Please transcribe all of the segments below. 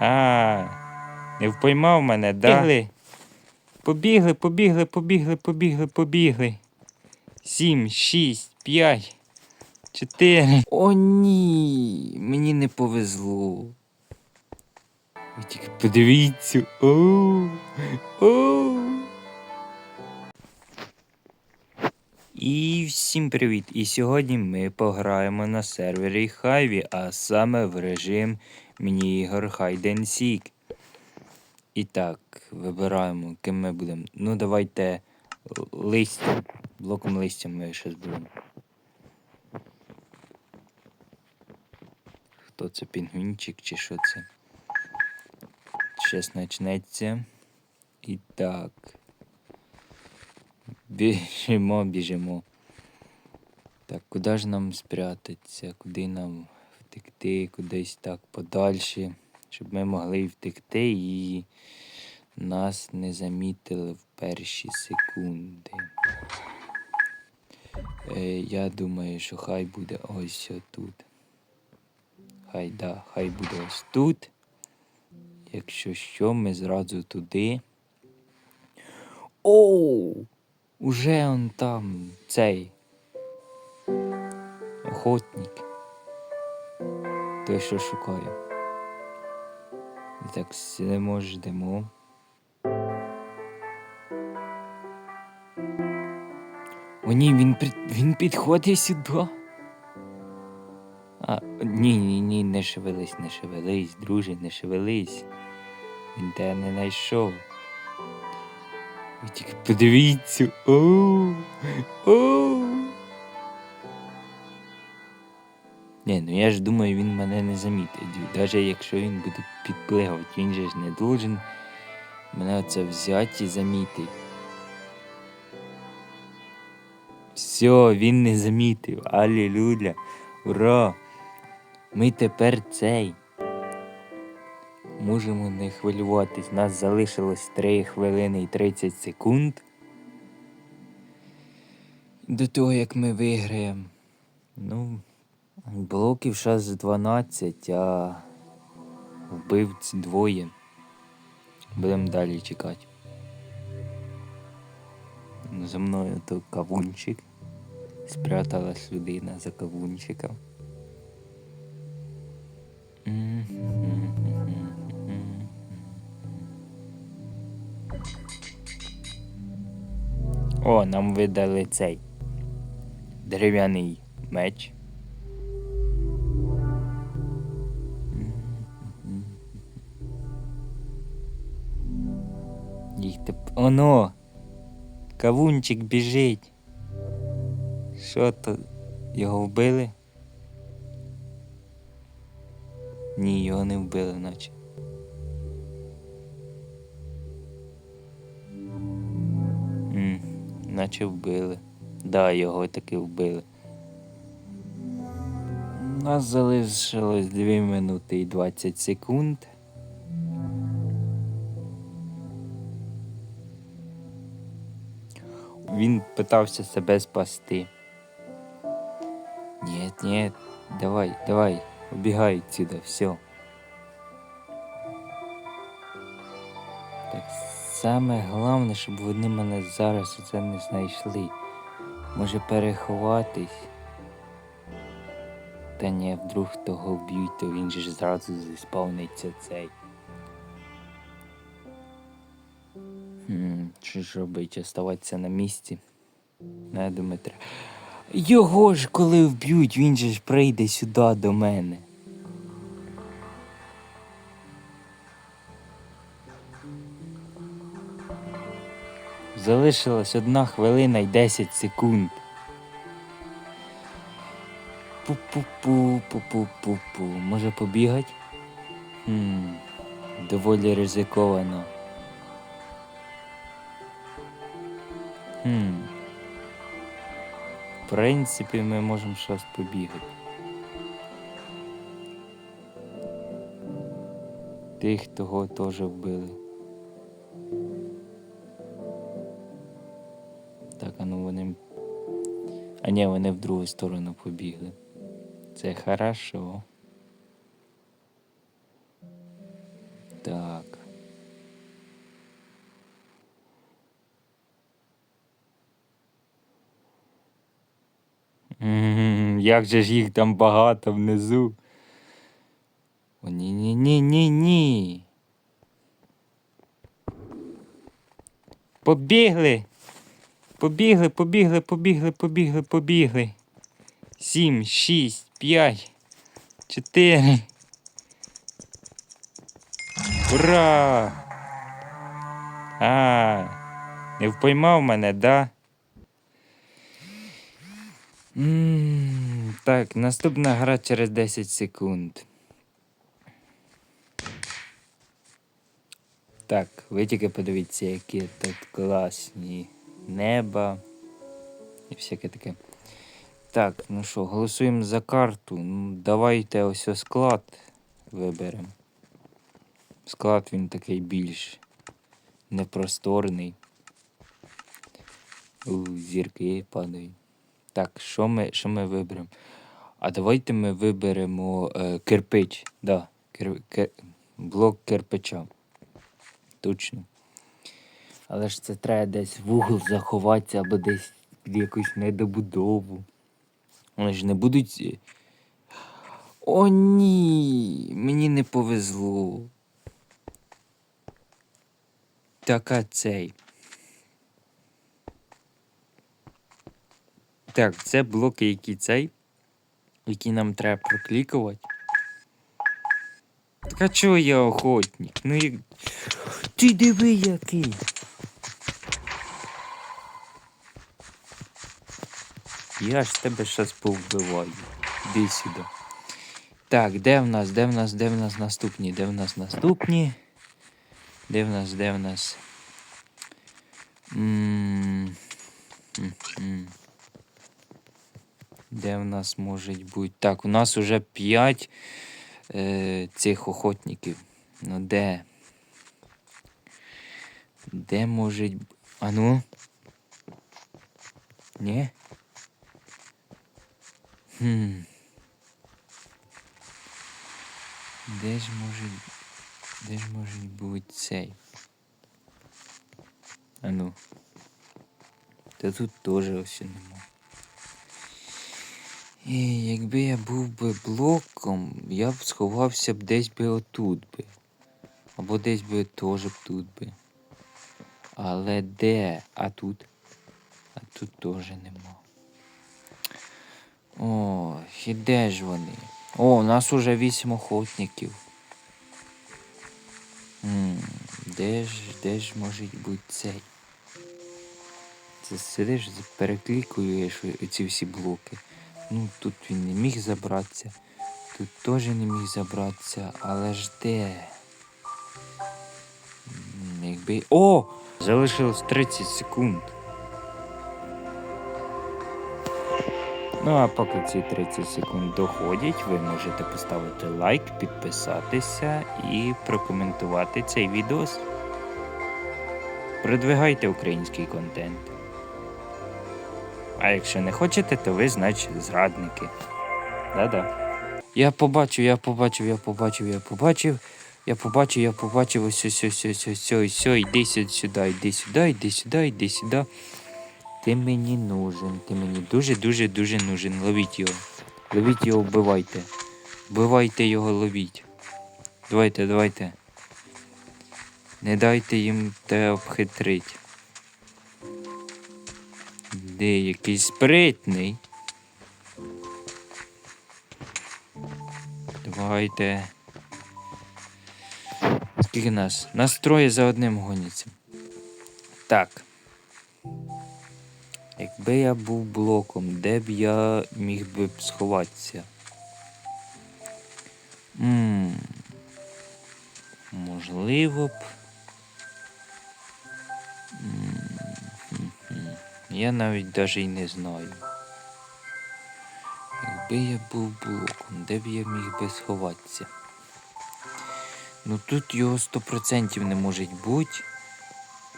А, не впоймав мене, да? Побігли. Побігли, побігли, побігли, побігли, побігли. Сім, шість, п'ять, чотири. О, ні, мені не повезло. Ви тільки подивіться. О, о. І всім привіт! І сьогодні ми пограємо на сервері Хайві, а саме в режим міні-ігор Hide and Seek. І так, вибираємо, ким ми будемо. Ну, давайте листя. Блоком листя ми щось будемо. Хто це пінгвінчик чи що це? Щас почнеться. І так. Біжимо, біжимо. Так, куди ж нам спрятатися? Куди нам втекти? Кудись так подальше, щоб ми могли втекти і нас не замітили в перші секунди. Е, я думаю, що хай буде ось тут. Хай да, хай буде ось тут. Якщо що, ми зразу туди. Оу! Уже он там цей охотник. Той, що шукає. І так сидимо, ждемо. О, ні, він, при- він підходить сюди. А, ні, ні, ні, не шевелись, не шевелись, друже, не шевелись. Він тебе не знайшов. Ви тільки подивіться. О, о. Ні, ну я ж думаю, він мене не замітить. Навіть якщо він буде підпливати, він же ж не должен мене оце взяти і замітить. Все, він не замітив. Алілюля. Ура! Ми тепер цей. Можемо не хвилюватись. Нас залишилось 3 хвилини і 30 секунд. До того, як ми виграємо. Ну, блоків зараз 12, а вбивць двоє. Будемо далі чекати. За мною то кавунчик. Спряталась людина за кавунчиком. О, нам видали цей дерев'яний меч. Їх теп... Оно! Кавунчик біжить. Що то? Його вбили? Ні, його не вбили, наче. Наче вбили. Да, його таки вбили. У нас залишилось 2 минути і 20 секунд. Він питався себе спасти. Ні, ні, давай, давай, убігай відсюди, все. Так саме головне, щоб вони мене зараз оце не знайшли. Може переховатись. Та ні, вдруг того вб'ють, то він же ж зразу заспавниться цей. Хм, що ж робить, оставатися на місці? Я думаю. Його ж коли вб'ють, він же ж прийде сюди до мене. Залишилась одна хвилина і 10 секунд. Пу-пу-пу, пу-пу-пу-пу. Може побігать? Хм, доволі ризиковано. Хм. В принципі, ми можемо щось побігати. Тих того теж вбили. Ні, вони в другу сторону побігли. Це хорошо. Так. М, Як же ж їх там багато внизу. О, ні, ні, ні, ні, ні. Побігли. Побігли, побігли, побігли, побігли, побігли. Сім, шість, п'ять, чотири. Ура! А, не впоймав мене, да? м так, наступна гра через 10 секунд. Так, ви тільки подивіться, які тут класні неба і всяке таке. Так, ну що, голосуємо за карту. Ну, давайте ось склад виберемо. Склад він такий більш непросторний. У, зірки падають. Так, що ми, що ми виберемо? А давайте ми виберемо е, кирпич. Да, кир, кир, блок кирпича. Точно. Але ж це треба десь в угол заховатися або десь під якусь недобудову. Вони ж не будуть. е, О, ні! Мені не повезло. Така цей. Так, це блоки, які цей, які нам треба проклікувати. Так а чого я охотник? Ну як. Ти диви який. Я ж тебе щас повбиваю. Іди сюди. Так, де в нас, де в нас, де в нас наступні? Де в нас наступні? Де в нас, де в нас? М. Де в нас можуть бути? Так, у нас уже 5 е, цих охотників. Ну де? Де можуть. б- А ну? Ні? Хм. Де ж може. Де ж може бути цей? А ну. Та тут теж ось нема. І якби я був би блоком, я б сховався б десь би отут би. Або десь би теж б тут би. Але де? А тут? А тут теж нема. О, і де ж вони? О, у нас уже вісім охотників. де ж, де ж може бути цей? Це сидиш, переклікуєш ці всі блоки. Ну, тут він не міг забратися. Тут теж не міг забратися, але ж де? Якби. О! Залишилось 30 секунд. Ну, а поки ці 30 секунд доходять, ви можете поставити лайк, підписатися і прокоментувати цей відос. Продвигайте український контент. А якщо не хочете, то ви, значить, зрадники. Да-да. Я побачив, я побачив, я побачив, я побачив. Я побачив, я побачив ось ось ось ось ось ось ось іди сюди, сюди, іди сюди, іди сюди, іди сюди. Ти мені нужен, ти мені дуже-дуже дуже нужен. Ловіть його. Ловіть його, вбивайте. Вбивайте його, ловіть. Давайте, давайте. Не дайте їм те обхитрить. Де якийсь спритний. Давайте. Скільки нас? Нас троє за одним гоняться. Так. Якби я був блоком, де б я міг би сховатися? Ммм. Можливо б. М, хм-хм. Я навіть даже й не знаю. Якби я був блоком, де б я міг би сховатися? Ну тут його 100% не може бути.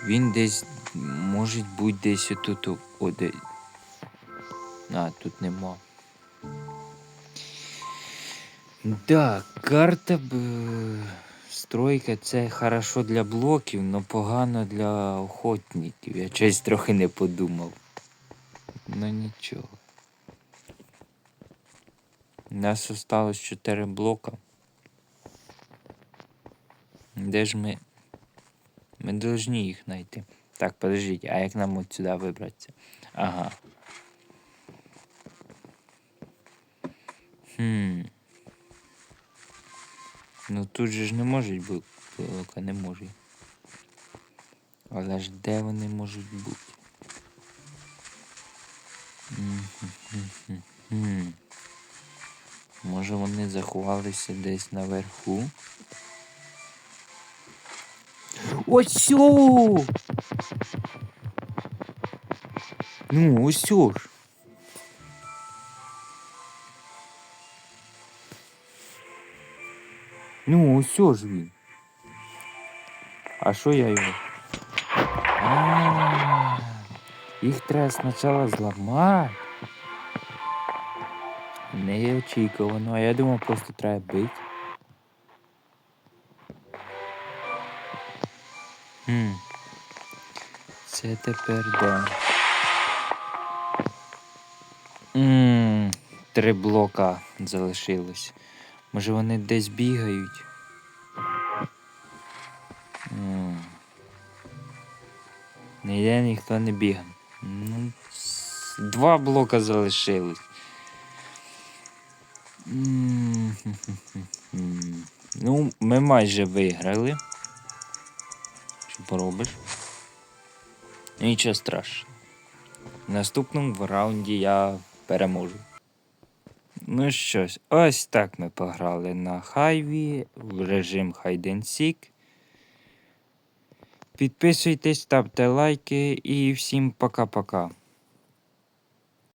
Він десь може бути десь отут. О- О, де... А, тут нема. Да, карта б стройка це хорошо для блоків, але погано для охотників. Я щось трохи не подумав. Ну нічого. У нас осталось 4 блока. Де ж ми? Ми должні їх знайти. Так, подождіть, а як нам от сюди вибратися? Ага. Хм. Ну тут же ж не може бути. Не може. Але ж де вони можуть бути? Може вони заховалися десь наверху? Ось! Ну, ось ж. Ну, ось ж він. А що я його? А, Їх треба спочатку зламати. Неочікувано, а я думав, просто треба бити. Хм. Це тепер да. Ммм, три блока залишилось. Може вони десь бігають? М. Ніде ніхто не бігає. Ну, два блока залишилось. М. Ну, ми майже виграли. Що поробиш? Нічого страшного. В наступному раунді я переможу. Ну що ж, ось так ми пограли на хайві в режим Hide Seek. Підписуйтесь, ставте лайки і всім пока-пока.